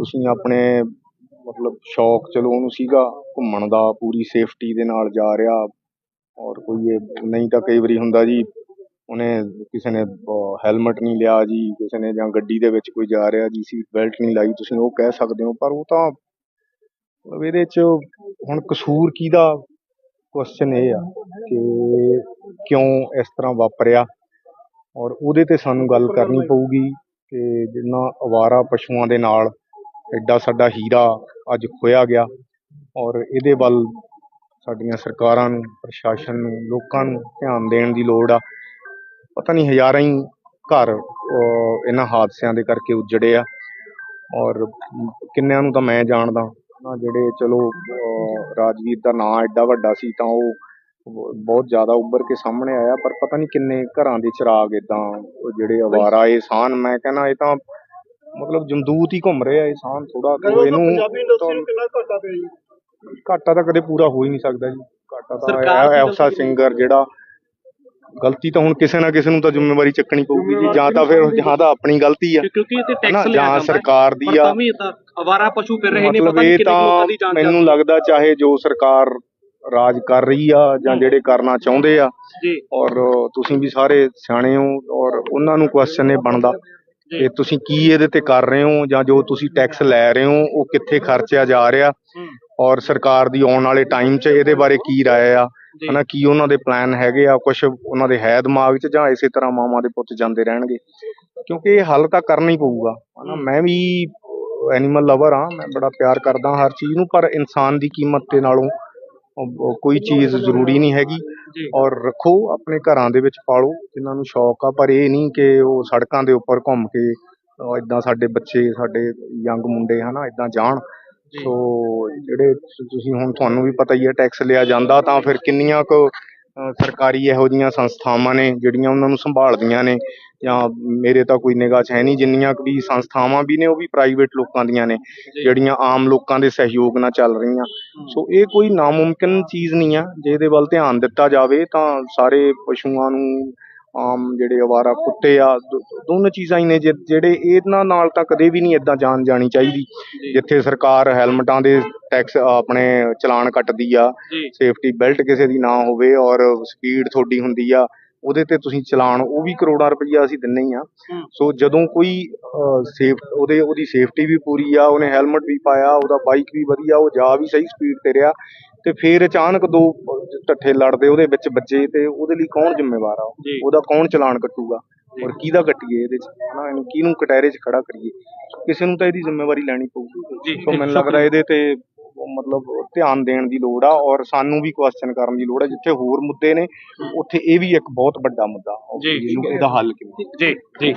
ਤੁਸੀਂ ਆਪਣੇ ਮਤਲਬ ਸ਼ੌਕ ਚਲੋ ਉਹਨੂੰ ਸੀਗਾ ਘੁੰਮਣ ਦਾ, ਪੂਰੀ ਸੇਫਟੀ ਦੇ ਨਾਲ ਜਾ ਰਿਹਾ ਔਰ ਕੋਈ ਇਹ ਨਹੀਂ ਤਾਂ ਕਈ ਵਾਰੀ ਹੁੰਦਾ ਜੀ ਉਹਨੇ ਕਿਸੇ ਨੇ ਹੈਲਮਟ ਨਹੀਂ ਲਿਆ ਜੀ, ਕਿਸੇ ਨੇ ਜਾਂ ਗੱਡੀ ਦੇ ਵਿੱਚ ਕੋਈ ਜਾ ਰਿਹਾ, ਜੀ ਸੀਟ ਬੈਲਟ ਨਹੀਂ ਲਾਈ, ਤੁਸੀਂ ਉਹ ਕਹਿ ਸਕਦੇ ਹੋ, ਪਰ ਉਹ ਤਾਂ ਇਹਦੇ 'ਚ ਹੁਣ ਕਸੂਰ ਕਿਹਦਾ? ਕੁਐਸਚਨ ਇਹ ਆ ਕਿ ਕਿਉਂ ਇਸ ਤਰ੍ਹਾਂ ਵਾਪਰਿਆ? ਔਰ ਉਹਦੇ ਤੇ ਸਾਨੂੰ ਗੱਲ ਕਰਨੀ ਪਊਗੀ ਕਿ ਜਿੰਨਾ ਅਵਾਰਾ ਪਸ਼ੂਆਂ ਦੇ ਨਾਲ ਐਡਾ ਸਾਡਾ ਹੀਰਾ ਅੱਜ ਖੋਇਆ ਗਿਆ ਔਰ ਇਹਦੇ ਵੱਲ ਸਾਡੀਆਂ ਸਰਕਾਰਾਂ ਨੂੰ, ਪ੍ਰਸ਼ਾਸਨ ਨੂੰ, ਲੋਕਾਂ ਨੂੰ ਧਿਆਨ ਦੇਣ ਦੀ ਲੋੜ ਆ। ਪਤਾ ਨਹੀਂ ਹਜ਼ਾਰਾਂ ਹੀ ਘਰ ਇਹਨਾਂ ਹਾਦਸਿਆਂ ਦੇ ਕਰਕੇ ਉੱਜੜੇ ਆ। ਔਰ ਕਿੰਨਿਆਂ ਨੂੰ ਤਾਂ ਮੈਂ ਜਾਣਦਾ ਨਾ ਜਿਹੜੇ ਚਲੋ ਰਾਜਵੀਰ ਦਾ ਨਾਂ ਐਡਾ ਵੱਡਾ ਸੀ ਤਾਂ ਉਹ ਬਹੁਤ ਜ਼ਿਆਦਾ ਉੱਭਰ ਕੇ ਸਾਹਮਣੇ ਆਇਆ, ਪਰ ਪਤਾ ਨਹੀਂ ਕਿੰਨੇ ਘਰਾਂ ਦੇ ਚਿਰਾਗ ਇਦਾਂ ਜਿਹੜੇ ਅਵਾਰਾ ਇਹ ਸਾਨ, ਮੈਂ ਕਹਿੰਦਾ ਇਹ ਤਾਂ ਮਤਲਬ ਜਮਦੂਤ ਹੀ ਘੁੰਮ ਰਿਹਾ ਇਹ ਸਾਨ ਥੋੜਾ ਇਹਨੂੰ ਪੰਜਾਬੀ ਇੰਡਸਟਰੀ ਨੂੰ ਕਿੰਨਾ ਘਾਟਾ ਪਿਆ ਜੀ? ਘਾਟਾ ਤਾਂ ਕਦੇ ਪੂਰਾ ਹੋ ਹੀ ਨਹੀਂ ਸਕਦਾ ਜੀ। ਘਾਟਾ ਤਾਂ ਐਸਾ ਸਿੰਗਰ ਜਿਹੜਾ ਗਲਤੀ ਤਾਂ ਹੁਣ ਕਿਸੇ ਨਾ ਕਿਸੇ ਨੂੰ ਤਾਂ ਜ਼ਿੰਮੇਵਾਰੀ ਚੱਕਣੀ ਪਊਗੀ ਜੀ ਜਾਂ ਤਾਂ ਫਿਰ ਜਾਂ ਤਾਂ ਆਪਣੀ ਗਲਤੀ ਆ। ਕਿਉਂਕਿ ਇਹ ਤੇ ਹਨਾ ਟੈਕਸ ਲਿਆ ਜਾਂ ਜਾਂਦਾ ਸਰਕਾਰ ਦੀ ਆ। ਤਾਂ ਵੀ ਇਹ ਤਾਂ ਅਵਾਰਾ ਪਸ਼ੂ ਫਿਰ ਰਹੇ ਨੇ ਪਤਾ ਨਹੀਂ ਕਿੰਨੇ ਲੋਕਾਂ ਦੀ ਜਾਨ ਮੈਨੂੰ ਲੱਗਦਾ ਚਾਹੇ ਜੋ ਸਰਕਾਰ ਰਾਜ ਕਰ ਰਹੀ ਆ ਜਾਂ ਜਿਹੜੇ ਕਰਨਾ ਚਾਹੁੰਦੇ ਆ ਜੀ। ਔਰ ਤੁਸੀਂ ਵੀ ਸਾਰੇ ਸਿਆਣੇ ਹੋ ਔਰ ਉਹਨਾਂ ਨੂੰ ਕੁਐਸਚਨ ਇਹ ਬਣਦਾ। ਕਿ ਤੁਸੀਂ ਕੀ ਇਹਦੇ ਤੇ ਕਰ ਰਹੇ ਹੋ ਜਾਂ ਜੋ ਤੁਸੀਂ ਟੈਕਸ ਲੈ ਰਹੇ ਹੋ ਉਹ ਕਿੱਥੇ ਖਰਚਿਆ ਜਾ ਰਿਹਾ? ਔਰ ਸਰਕਾਰ ਦੀ ਆਉਣ ਵਾਲੇ ਟਾਈਮ 'ਚ ਇਹਦੇ ਬਾਰੇ ਕੀ ਰਾਏ ਆ। ਹਨਾ ਕੀ ਉਹਨਾਂ ਦੇ ਪਲਾਨ ਹੈਗੇ ਆ? ਕੁਝ ਉਹਨਾਂ ਦੇ ਹੈ ਦਿਮਾਗ 'ਚ ਜਾਂ ਇਸੇ ਤਰ੍ਹਾਂ ਮਾਵਾਂ ਦੇ ਪੁੱਤ ਜਾਂਦੇ ਰਹਿਣਗੇ? ਕਿਉਂਕਿ ਇਹ ਹੱਲ ਤਾਂ ਕਰਨਾ ਹੀ ਪਊਗਾ। ਹਨਾ ਮੈਂ ਵੀ ਐਨੀਮਲ ਲਵਰ ਆ ਮੈਂ ਬੜਾ ਪਿਆਰ ਕਰਦਾ ਹਰ ਚੀਜ਼ ਨੂੰ ਪਰ ਇਨਸਾਨ ਦੀ ਕੀਮਤ ਦੇ ਨਾਲੋਂ ਕੋਈ ਚੀਜ਼ ਜ਼ਰੂਰੀ ਨਹੀਂ ਹੈਗੀ। ਔਰ ਰੱਖੋ ਆਪਣੇ ਘਰਾਂ ਦੇ ਵਿੱਚ ਪਾਲੋ। ਜਿਨ੍ਹਾਂ ਨੂੰ ਸ਼ੌਕ ਆ ਪਰ ਇਹ ਨਹੀਂ ਕਿ ਉਹ ਸੜਕਾਂ ਦੇ ਉੱਪਰ ਘੁੰਮ ਕੇ ਇਦਾਂ ਸਾਡੇ ਬੱਚੇ ਸਾਡੇ ਯੰਗ ਮੁੰਡੇ ਹਨਾ ਇਦਾਂ ਜਾਣ। ਸੋ ਜਿਹੜੇ ਤੁਸੀਂ ਹੁਣ ਤੁਹਾਨੂੰ ਵੀ ਪਤਾ ਹੀ ਹੈ ਟੈਕਸ ਲਿਆ ਜਾਂਦਾ ਤਾਂ ਫਿਰ ਕਿੰਨੀਆਂ ਕੁ ਸਰਕਾਰੀ ਇਹੋ ਜਿਹੀਆਂ ਸੰਸਥਾਵਾਂ ਨੇ ਜਿਹੜੀਆਂ ਉਹਨਾਂ ਨੂੰ ਸੰਭਾਲਦੀਆਂ ਨੇ ਜਾਂ ਮੇਰੇ ਤਾਂ ਕੋਈ ਨਿਗਾਹ 'ਚ ਹੈ ਨਹੀਂ ਜਿੰਨੀਆਂ ਵੀ ਸੰਸਥਾਵਾਂ ਵੀ ਨੇ ਉਹ ਵੀ ਪ੍ਰਾਈਵੇਟ ਲੋਕਾਂ ਦੀਆਂ ਨੇ ਜਿਹੜੀਆਂ ਆਮ ਲੋਕਾਂ ਦੇ ਸਹਿਯੋਗ ਨਾਲ ਚੱਲ ਰਹੀਆਂ। ਸੋ ਇਹ ਕੋਈ ਨਾਮੁਮਕਿਨ ਚੀਜ਼ ਨਹੀਂ ਆ ਜੇ ਇਹਦੇ ਵੱਲ ਧਿਆਨ ਦਿੱਤਾ ਜਾਵੇ ਤਾਂ ਸਾਰੇ ਪਸ਼ੂਆਂ ਨੂੰ ਆਮ ਜਿਹੜੇ ਅਵਾਰਾ ਕੁੱਤੇ ਆ ਦੋਨੋਂ ਚੀਜ਼ਾਂ ਹੀ ਨੇ ਜਿਹੜੇ ਇਹਨਾਂ ਨਾਲ ਤਾਂ ਕਦੇ ਵੀ ਨਹੀਂ ਇਦਾਂ ਜਾਣ ਜਾਣੀ ਚਾਹੀਦੀ। ਜਿੱਥੇ ਸਰਕਾਰ ਹੈਲਮਟਾਂ ਦੇ ਟੈਕਸ ਆਪਣੇ ਚਲਾਨ ਕੱਟਦੀ ਆ ਸੇਫਟੀ ਬੈਲਟ ਕਿਸੇ ਦੀ ਨਾ ਹੋਵੇ ਔਰ ਸਪੀਡ ਤੁਹਾਡੀ ਹੁੰਦੀ ਆ ਉਹਦੇ ਤੇ ਤੁਸੀਂ ਚਲਾਨ ਉਹ ਵੀ ਕਰੋੜਾਂ ਰੁਪਈਆ ਅਸੀਂ ਦਿੰਨੇ ਹੀ ਆ। ਸੋ ਜਦੋਂ ਕੋਈ ਸੇਫ ਉਹਦੇ ਉਹਦੀ ਸੇਫਟੀ ਵੀ ਪੂਰੀ ਆ ਉਹਨੇ ਹੈਲਮਟ ਵੀ ਪਾਇਆ ਉਹਦਾ ਬਾਈਕ ਵੀ ਵਧੀਆ ਉਹ ਜਾ ਵੀ ਸਹੀ ਸਪੀਡ ਤੇ ਰਿਹਾ ਤੇ ਫਿਰ ਅਚਾਨਕ ਦੋ ਢੱਠੇ ਲੜਦੇ ਉਹਦੇ ਵਿੱਚ ਵੱਜੇ ਤੇ ਉਹਦੇ ਲਈ ਕੌਣ ਜ਼ਿੰਮੇਵਾਰ ਆ। ਉਹਦਾ ਕੌਣ ਚਲਾਨ ਕੱਟੂਗਾ? ਔਰ ਕਿਹਦਾ ਕੱਟੀਏ ਇਹਦੇ ਚ? ਹਨਾ ਇਹਨੂੰ ਕਿਹਨੂੰ ਕਟਹਿਰੇ 'ਚ ਖੜਾ ਕਰੀਏ? ਕਿਸੇ ਨੂੰ ਤਾਂ ਇਹਦੀ ਜ਼ਿੰਮੇਵਾਰੀ ਲੈਣੀ ਪਊਗੀ। ਸੋ ਮੈਨੂੰ ਲੱਗਦਾ ਇਹਦੇ ਤੇ ਮਤਲਬ ਧਿਆਨ ਦੇਣ ਦੀ ਲੋੜ ਆ ਔਰ ਸਾਨੂੰ ਵੀ ਕੁਐਸਚਨ ਕਰਨ ਦੀ ਲੋੜ ਆ ਜਿੱਥੇ ਹੋਰ ਮੁੱਦੇ ਨੇ ਉੱਥੇ ਇਹ ਵੀ ਇੱਕ ਬਹੁਤ ਵੱਡਾ ਮੁੱਦਾ ਇਹਦਾ ਹੱਲ ਕਿਵੇਂ ਜੀ ਜੀ।